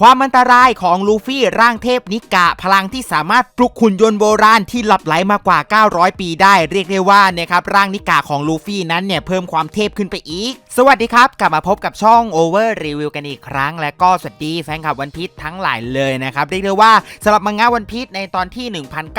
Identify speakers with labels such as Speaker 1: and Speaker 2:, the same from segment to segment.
Speaker 1: ความอันตรายของลูฟี่ร่างเทพนิกะ พลังที่สามารถปลุกหุ่นยนต์โบราณที่หลับไหลมากว่า 900 ปีได้ เรียกได้ว่านะครับร่างนิกะของลูฟี่นั้นเนี่ยเพิ่มความเทพขึ้นไปอีก สวัสดีครับ กลับมาพบกับช่อง Over Review กันอีกครั้ง และก็สวัสดีแฟนคลับวันพีชทั้งหลายเลยนะครับเรียกได้ว่าสำหรับมังงะวันพีชในตอนที่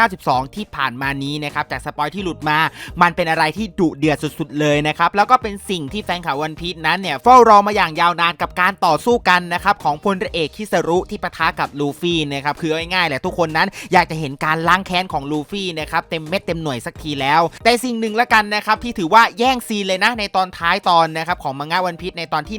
Speaker 1: 1092 ที่ผ่านมานี้นะครับจากสปอยที่หลุดมา มันเป็นอะไรที่ดุเดือดสุดๆเลยนะครับแล้วก็เป็นสิ่งที่แฟนคลับวันพีชนั้นเนี่ยเฝ้ารอมาอย่างยาวนานกับการต่อสู้กันนะครับของพลเอกคิสรุที่ปะทะกับลูฟี่นะครับคือง่ายๆแหละทุกคนนั้นอยากจะเห็นการล้างแค้นของลูฟี่นะครับเต็มเม็ดเต็มหน่วยสักทีแล้ว แต่สิ่งหนึ่งละกันนะครับที่ถือว่าแย่งซีนเลยนะในตอนท้ายตอนนะครับของมังงะวันพีชในตอนที่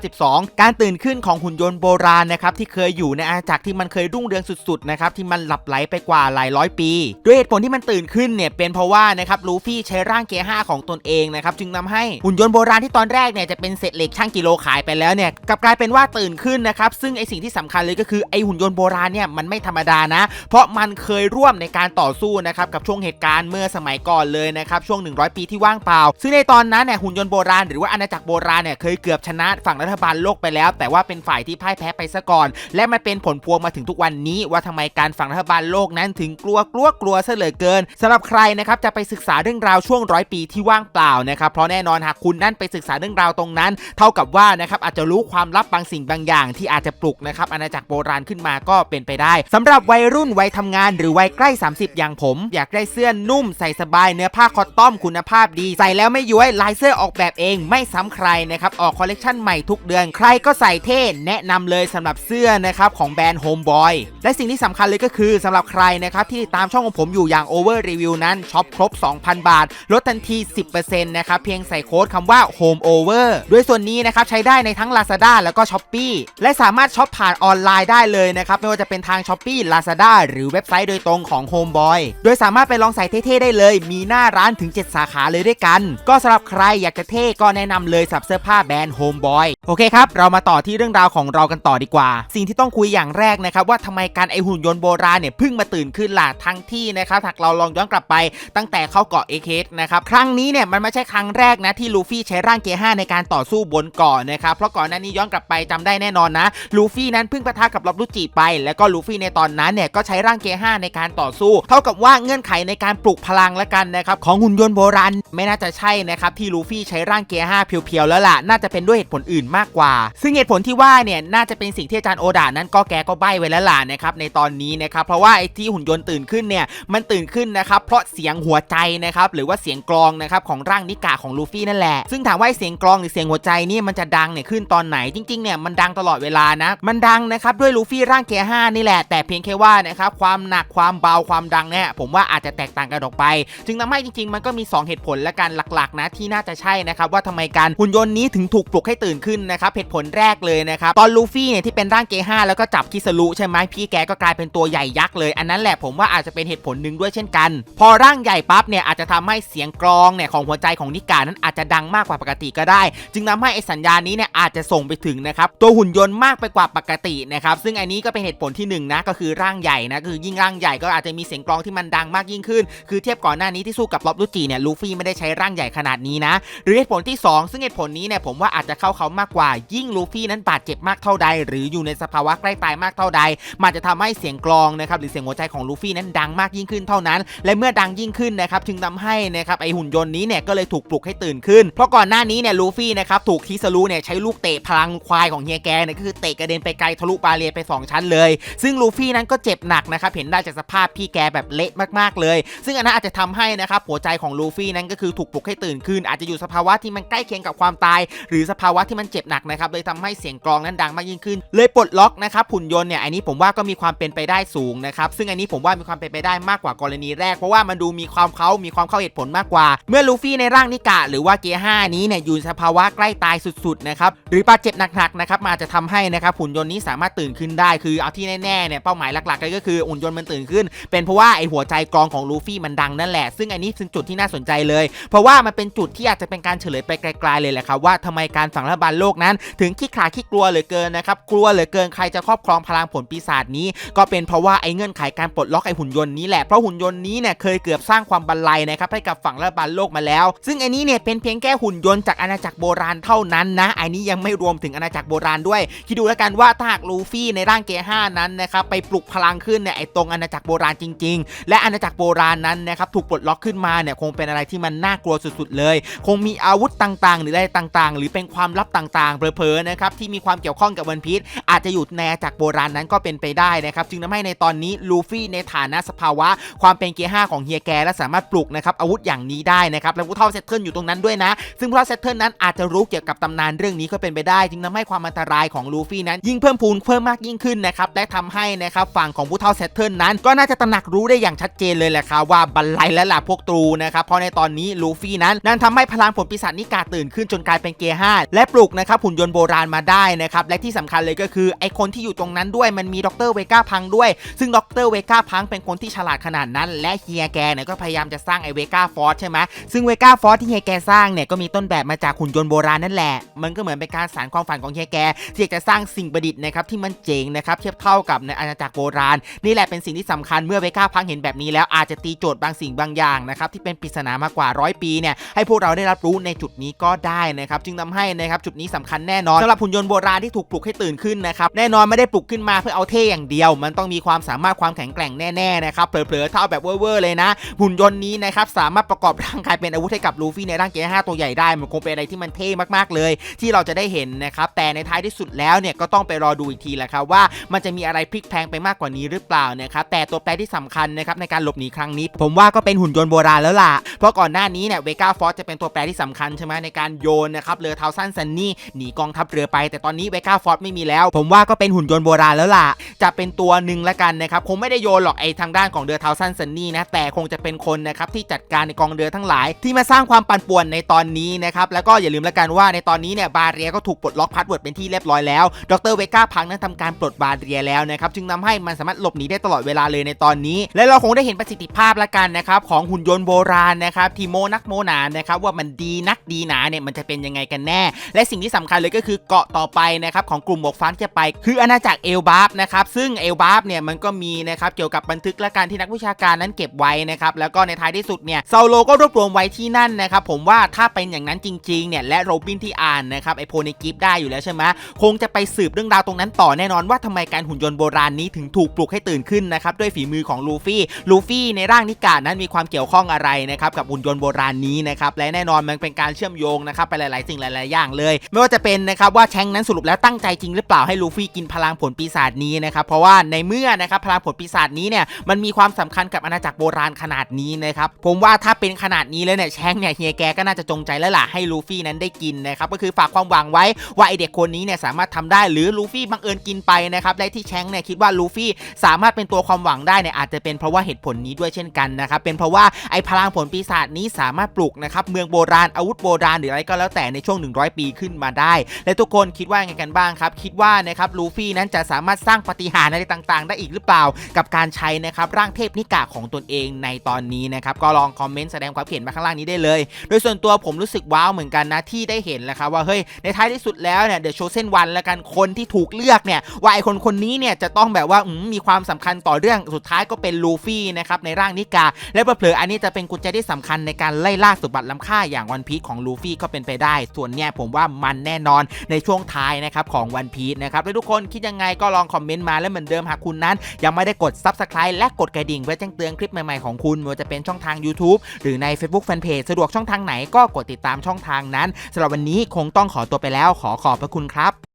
Speaker 1: 1092 การตื่นขึ้นของหุ่นยนต์โบราณนะครับที่เคยอยู่ในอาณาจักรที่มันเคยรุ่งเรืองสุดๆนะครับที่มันหลับไหลไปกว่าหลายร้อยปีด้วยเหตุผลที่มันตื่นขึ้นเนี่ยเป็นเพราะว่านะครับลูฟี่ใช้ร่างเกียร์ห้าของตนเองนะครับจึงทำให้หุ่นยนต์โบราณที่ตอนแรกเนี่ยจะเป็นเศษเหล็กช่างกิโลขายไปแล้วเนี่ยกลับกลายเป็นว่าตื่นขึ้นนะครับซึ่งไอสิ่งที่สำคัญเลยก็คือไอหุ่นยนต์โบราณเนี่ยมันไม่ธรรมดานะ เพราะมันเคยร่วมในการต่อสู้นะครับกับช่วงเหตุการณ์เมื่อสมัยก่อนเลยนะครับช่วง 100 ปีที่ว่างเปล่า ซึ่งในตอนนั้นเนี่ยหุ่นยนต์โบราณหรือว่าอาณาจักรโบราณเนี่ยเคยเกือบชนะฝั่งรัฐบาลโลกไปแล้ว แต่ว่าเป็นฝ่ายที่พ่ายแพ้ไปซะก่อน และมันเป็นผลพวงมาถึงทุกวันนี้ ว่าทำไมการฝั่งรัฐบาลโลกนั้นถึงกลัวกลัวกลัวซะเหลือเกินสำหรับใครนะครับจะไปศึกษาเรื่องราวช่วงร้อยปีที่ว่างเปล่านะครับเพราะแน่นอนหากคุณนั่นไปศึกษาเรื่องราวตรงนั้น เท่ากับว่านะครับอาจจะรู้ความลับบางสิ่งบางอย่าง ที่อาจจะปลุกนะครับอาณาจักรโบราณขึ้นมาก็เป็นไปได้สำหรับวัยรุ่นวัยทำงานหรือวัยใกล้ 30 อย่างผม อยากได้เสื้อนุ่มใส่สบายเนื้อผ้าคอตตอมคุณภาพดี ใส่แล้วไม่ย้วยลายเสื้อออกแบบเองไม่ซ้ำใครนะครับออกคอลเลกชันใหม่ทุกเดือน ใครก็ใส่เท่แนะนำเลยสำหรับเสื้อนะครับของแบรนด์ Homeboy และสิ่งที่สำคัญเลยก็คือสำหรับใครนะครับที่ติดตามช่องของผมอยู่อย่าง Over Review นั้นช็อปครบ 2,000 บาท ลดทันที 10%นะครับเพียงใส่โค้ดคำว่า Home Over ด้วยส่วนนี้นะครับใช้ได้ในทั้ง Lazada แล้วก็ Shopee และสามารถช็อปผ่านออนไลน์ได้เลยนะครับ ไม่ว่าจะเป็นทาง Shopee Lazada หรือเว็บไซต์โดยตรงของ Homeboy โดยสามารถไปลองใส่เท่ๆได้เลย มีหน้าร้านถึง 7 สาขาเลยด้วยกัน ก็สำหรับใครอยากจะเท่ก็แนะนำเลยสับเสื้อผ้าแบรนด์ Homeboy โอเคครับ เรามาต่อที่เรื่องราวของเรากันต่อดีกว่า สิ่งที่ต้องคุยอย่างแรกนะครับว่าทำไมการไอหุ่นยนต์โบราณเนี่ยเพิ่งมาตื่นขึ้นล่ะทั้งที่นะครับหากเราลองย้อนกลับไป ตั้งแต่เข้าเกาะเอเคสนะครับครั้งนี้เนี่ยมันไม่ใช่ครั้งแรกนะที่ลูฟี่ใช้ร่างเกียร์5ในการต่อสู้บนเกาะนะครับเพราะก่อนหน้านี้ย้อนกลับไปจำได้แน่นอนนะลูฟีี่นั้นเพิ่งปะทะกับล็อบลูจิไป แล้วก็ลูฟี่ในตอนนั้นเนี่ยก็ใช้ร่างเกียร์5ในการต่อสู้ เท่ากับว่าเงื่อนไขในการปลุกพลังละกันนะครับของหุ่นยนต์โบราณไม่น่าจะใช่นะครับที่ลูฟี่ใช้ร่างเกียร์5เพียวๆแล้วล่ะน่าจะเป็นด้วยเหตุผลอื่นมากกว่า ซึ่งเหตุผลที่ว่าเนี่ยน่าจะเป็นสิ่งที่อาจารย์โอดานั้นก็แกก็ใบ้ไว้แล้วล่ะนะครับในตอนนี้นะครับเพราะว่าไอ้ที่หุ่นยนต์ตื่นขึ้นเนี่ยมันตื่นขึ้นนะครับเพราะเสียงหัวใจนะครับหรือว่าเสียงกลองนะครับของร่างนิกาของลูฟี่นั่นแหละซึ่งถามว่าเสียงกลองหรือเสียงหัวใจนี่มันจะดังเนี่ยขึ้นตอนไหนจริงๆเนี่ยมันดังตลอดเวลานะมนดังนะครับด้วยลูฟี่ร่างเกียร์5นี่แหละ แต่เพียงแค่ว่านะครับความหนักความเบาความดังเนี่ยผมว่าอาจจะแตกต่างกันออกไป จึงทำให้จริงๆ มันก็มี 2 เหตุผลและกันหลักๆนะที่น่าจะใช่นะครับว่าทำไมการหุ่นยนต์นี้ถึงถูกปลุกให้ตื่นขึ้นนะครับเหตุผลแรกเลยนะครับตอนลูฟี่เนี่ยที่เป็นร่างเกย์ห้าแล้วก็จับคิสรุใช่ไหมพี่แกก็กลายเป็นตัวใหญ่ยักษ์เลยอันนั้นแหละผมว่าอาจจะเป็นเหตุผลหนึ่งด้วยเช่นกัน พอร่างใหญ่ปั๊บเนี่ยอาจจะทำให้เสียงกรองเนี่ยของหัวใจของนิกานั้นอาจจะดังมากกว่าปกติก็ได้ จึงทำให้ไอสัญญาณนี้เนี่ยอาจจะส่งไปถึงนะครับตัวหุ่นยนต์มากไปกว่าปกตินะครับซึ่งอันนี้ก็เป็นเหตุผลที่หนึ่งนะก็คือร่างใหญ่นะคือยิ่งร่างใหญ่ก็อาจจะมีเสียงกรองที่มันดังมากยิ่งขึ้น คือเทียบก่อนหน้านี้ที่สู้กับล็อบลูจิเนี่ยลูฟี่ไม่ได้ใช้ร่างใหญ่ขนาดนี้นะ หรือเหตุผลที่ 2 ซึ่งเหตุผลนี้เนี่ยผมว่าอาจจะเข้าเขามากกว่ายิ่งลูฟี่นั้นบาดเจ็บมากเท่าใด หรืออยู่ในสภาวะใกล้ตายมากเท่าใด มันจะทำให้เสียงกลองนะครับหรือเสียงหัวใจของลูฟี่นั้นดังมากยิ่งขึ้นเท่านั้น และเมื่อดังยิ่งขึ้นนะครับจึงทำให้นะครับไอหุ่นยนต์นี้เนี่ยก็เลยถูกปลุกให้ตื่นขึ้น เพราะก่อนหน้านี้เนี่ยลูฟี่นะครับถูกคิสรุเนี่ยใช้ลูกเตะพลังควายของเฮียแกเนี่ยก็คือเตะกระเด็นไปไกลทะลุบาเรียไปสองชั้นเลย ซึ่งลูฟี่นั้นก็เจ็บหนักนะครับ เห็นได้จากสภาพพี่แกแบบเละมากๆเลย ซึ่งอันนั้นอาจจะทำให้นะครับหัวใจของลูฟี่นั้นก็คือถูกปลุกให้ตื่นขึ้น อาจจะอยู่สภาวะที่มันใกล้เคียงกับความตาย หรือสภาวะที่มันเจ็บหนักนะครับเลยทำให้เสียงกรองนั้นดังมากยิ่งขึ้น เลยปลดล็อกนะครับหุ่นยนต์เนี่ยอันนี้ผมว่าก็มีความเป็นไปได้สูงนะครับซึ่งอันนี้ผมว่ามีความเป็นไปได้มากกว่ากรณีแรก เพราะว่ามันดูมีความเขามีความเข้าเหตุผลมากกว่า เมื่อลูฟี่ในร่างนิกะ หรือว่าเกียร์5นี้เนี่ยอยู่สภาวะใกล้ตายสุดๆนะครับหรือบาดเจ็บหนักๆนะครับมาจะทำให้นะครับหุ่นยนต์นี้สามารถตื่นขึ้นได้คือเอาที่แน่ๆเนี่ยเป้าหมายหลักๆเลยก็คือหุ่นยนต์มันตื่นขึ้น เป็นเพราะว่าไอหัวใจกรองของลูฟี่มันดังนั่นแหละ ซึ่งอันนี้เป็นจุดที่น่าสนใจเลย เพราะว่ามันเป็นจุดที่อาจจะเป็นการเฉลยไปไกลๆเลยแหละครับว่าทำไมการฝั่งรัฐบาลโลกนั้น ถึงขี้ขลาดขี้กลัวเหลือเกินนะครับกลัวเหลือเกินใครจะครอบครองพลังผลปีศาจนี้ ก็เป็นเพราะว่าไอ้เงื่อนไขการปลดล็อกไอ้หุ่นยนต์นี้แหละเพราะหุ่นยนต์นี้เนี่ยเคยเกือบสร้างความบันไลนะครับให้กับฝั่งรัฐบาลโลกมาแล้ว ซึ่งอันนี้เนี่ยเป็นเพียงแค่หุ่นยนต์จากอาณาจักรโบราณเท่านั้นนะอันนี้ยังไม่รวมถึงอาณาจักรโบราณด้วยคิดดูแล้วกันว่าถ้าหากลูฟี่ในร่างเกียร์5นั้นนะครับไปปลุกพลังขึ้นเนี่ยไอตรงอาณาจักรโบราณจริง ๆ และอาณาจักรโบราณนั้นนะครับถูกปลดล็อกขึ้นมาเนี่ยคงเป็นอะไรที่มันน่ากลัวสุดๆ เลย คงมีอาวุธต่างๆ หรืออะไรต่างๆ หรือเป็นความลับต่างๆเผลอๆนะครับที่มีความเกี่ยวข้องกับวันพีชอาจจะอยู่ในอาณาจักรโบราณนั้นก็เป็นไปได้นะครับจึงทำให้ในตอนนี้ลูฟี่ในฐานะสภาวะ ความเป็นเกียร์5ของเฮียแกและสามารถปลุกนะครับอาวุธอย่างนี้ได้นะครับแล้วผู้เท่าเซตเทิลอยู่ตรงนั้นด้วยนะ ซึ่งผู้เท่าเซตเทิลนั้นอาจจะรู้เกี่ยวกับตำนานเรื่องนี้ก็เป็นไปได้ จึงทำให้ความอันตรายของลูฟี่นั้นยิ่งเพิ่มพูนเพิ่มมากยิ่งขึ้นนะครับและทำให้นะครับฝั่งของผู้เท่าเซตเทิลนั้น ก็น่าจะตระหนักรู้ได้อย่างชัดเจนเลยแหละครับว่าบันไลและล่ะพวกตรูนะครับเพราะในตอนนี้ลูฟี่นั้น นั้นทำให้พลังผลปีศาจนิกาตื่นขึ้นจนกลายเป็นเกียร์5และปลุกนะครับหุ่นยนต์โบราณมาได้นะครับและที่สำคัญเลยก็คือไอคนที่อยู่ตรงนั้นด้วยมันมีดรเวก้าพังด้วย ซึ่งดรเวก้าพังเป็นคนที่ฉลาดขนาดนั้น และเฮียแกเนี่ยก็พยายามจะสร้างไอเวก้าฟอร์ใช่ไหมซึ่งเวก้าฟอร์ที่เฮียแกสร้างเนี่ยก็มีต้นแบบมาจากหุ่นยนต์โบราณนั่นแหละ มันก็เหมือนเป็นการสานความฝันของเฮียแกที่อยากจะสร้างสิ่งประดิษฐ์นะครับที่มันเจ๋งนะครับเทียบเท่ากับในอาณาจักรโบราณ นี่แหละเป็นสิ่งที่สำคัญเมื่อเวก้าพังเห็นแบบนี้แล้วอาจจะตีโจทย์บางสิ่งบางอย่างนะครับที่เป็นปริศนามากกว่าร้อยปีเนี่ยให้พวกเราได้รับรู้ในจุดนี้ก็ได้นะครับจึงทำให้นะครับจุดนี้สำคัญแน่นอนสำหรับหุ่นยนต์โบราณที่ถูกปลุกให้ตื่นขึ้นนะครับแน่นอนไม่ได้ปลุกขึ้นมาเพื่อเอาเท่อย่างเดียว มันต้องมีความสามารถความแข็งแกร่งแน่ๆนะครับเผลอๆถ้าเอาแบบเวอร์ๆเลยนะ หุ่นยนต์นี้นะครับสามารถประกอบร่างกายเป็นอาวุธให้กับลูฟี่ในร่างเกียร์5ตัวใหญ่ได้มันคงเป็นอะไรที่มันเท่มากๆเลย ที่เราจะได้เห็นนะครับแต่ในท้ายที่สุดแล้วเนี่ยก็ต้องไปรอดูอีกทีแหละครับว่ามันจะมีอะไรพลิกแพงไปมากกว่านี้หรือเปล่านะครับแต่ตัวแปรที่สำคัญนะครับในการหลบหนีครั้งนี้ ผมว่าก็เป็นหุ่นยนต์โบราณแล้วล่ะ เพราะก่อนหน้านี้เนี่ยเวก้าฟอสจะเป็นตัวแปรที่สำคัญใช่ไหมในการโยนนะครับเรือเทาสั้นซันนี่หนีกองทัพเรือไป แต่ตอนนี้เวก้าฟอสไม่มีแล้ว ผมว่าก็เป็นหุ่นยนต์โบราณแล้วล่ะ จะเป็นตัวหนึ่งละกันนะครับคงไม่ได้โยนหรอกไอ้ทางด้านของเรือเทาสั้นซันนี่นะแต่คงจะเป็นคนนะครับที่จัดการในกองเรือทั้งหลาย ที่มาสร้างความปั่นป่วนในตอนนี้นะครับแล้วก็อย่าลืมละกันว่าในตอนนี้เนี่ยบาเรียก็ถูกปลดล็อกพาสเวิร์ดเป็นที่เรียบร้อยแล้วดรเววก้าพังนั้นทำการปลดบาเรียแล้วนะครับจึงทำให้มันสามารถหลบหนีได้ตลอดเวลาเลยในตอนนี้ และเราคงได้เห็นประสิทธิภาพละกันนะครับของหุ่นยนต์โบราณนะครับที่โมนักโมหนานะครับว่ามันดีนักดีหนาเนี่ยมันจะเป็นยังไงกันแน่ และสิ่งที่สำคัญเลยก็คือเกาะต่อไปนะครับของกลุ่มหมวกฟางที่จะไป คืออาณาจักรเอลบาฟนะครับซึ่งเอลบาฟเนี่ยมันก็มีนะครับเกี่ยวกับบันทึกและการที่นักวิชาการนั้นเก็บไว้นะครับแล้วก็ในท้ายที่สุดเนี่ยซาโลก็รวบรวมไว้ที่นั่นนะครับผมว่าถ้าเป็นอย่างนั้นจริงๆเนี่ยและโรบินที่อ่านนะครับไอโพในกิฟได้อยู่แล้วใช่ไหมคงจะไปสืบเรื่องราวตรงนั้นต่อแน่นอนว่าทำไมการหุ่นยนต์โบราณนี้ถึงถูกปลุกให้ตื่นขึ้นนะครับด้วยฝีมือของลูฟี่ลูฟี่ในร่างนิกานั้นมีความเกี่ยวข้องอะไรนะครับกับหุ่นยนต์โบราณนี้นะครับและแน่นอนมันเป็นการเชื่อมโยงนะครับไปหลาย ๆ สิ่งหลาย ๆ อย่างเลย ไม่ว่าจะเป็นนะครับว่าแชงนั้นสรุปแล้วตั้งใจจริงหรือเปล่าให้ลูฟี่กินพลังผลปีศาจนี้นะครับเพราะว่าในเมื่อนะครับพลังผลปีศาจนี้เนี่ยมันมีความสำคัญกับอาณาจักรโบราณขนาดนี้นะครับผมว่าถ้าเป็นขนาดนี้แล้วเนี่ยแชงเนี่ยเฮียแกก็น่าจะจงใจแล้วล่ะให้ลูฟี่นั้นได้กินนะครับก็คือฝากความหวังไว้ว่าไอเด็กคนนี้เนี่ยสามารถทำได้หรือลูฟี่บังเอิญกินไปนะครับและที่แชงเนี่ยคิดว่าลูฟี่สามารถเป็นตัวความหวังได้เนี่ยอาจจะเป็นเพราะว่าเหตุผลนี้ด้วยเช่นกันนะครับเป็นเพราะว่าไอ้พลังผลปีศาจนี้สามารถปลุกนะครับเมืองโบราณอาวุธโบราณหรืออะไรก็แล้วแต่ในช่วง 100 ปีขึ้นมาได้ และทุกคนคิดว่าไงกันบ้างครับ คิดว่านะครับลูฟี่นั้นจะสามารถสร้างปาฏิหารย์อะไรต่างๆ ได้อีกหรือเปล่า กับการใช้นะครับร่างเทพนิกาของตนเองในตอนนี้นะครับก็ลองคอมเมนต์แสดงความเห็นมาข้างล่างนี้ได้เลย โดยส่วนตัวผมรู้สึกว้าวเหมือนกันนะที่ได้เห็นแล้วครับว่าเฮ้ยในท้ายที่สุดแล้วเนี่ยเดอะโชเซนวันแล้วกันคนที่ถูกเลือกเนี่ยว่าไอคนคนนี้เนี่ยจะต้องแบบว่ามมีความสำคัญต่อเรื่องสุดท้ายก็เป็นลูฟี่นะครับในร่างนิกา และเผลออันนี้จะเป็นกุญแจที่สำคัญในการไล่ล่าสมบัติล้ำค่าอย่างวันพีชของลูฟี่ก็เป็นไปได้ ส่วนเนี่ยผมว่ามันแน่นอนในช่วงท้ายนะครับของวันพีชนะครับและทุกคนคิดยังไงก็ลองคอมเมนต์มาและเหมือนเดิมหากคุณนั้น ยังไม่ได้กด Subscribe และกดกระดิ่งเพื่อแจ้งเตือนคลิปใหม่ๆของคุณไม่ว่าจะเป็นช่องทาง YouTube หรือใน Facebook Fanpage สะดวกช่องทางไหนก็กดติดตามช่องทางนั้นสำหรับวันนี้คงต้องขอตัวไปแล้วขอขอบพระคุณครับ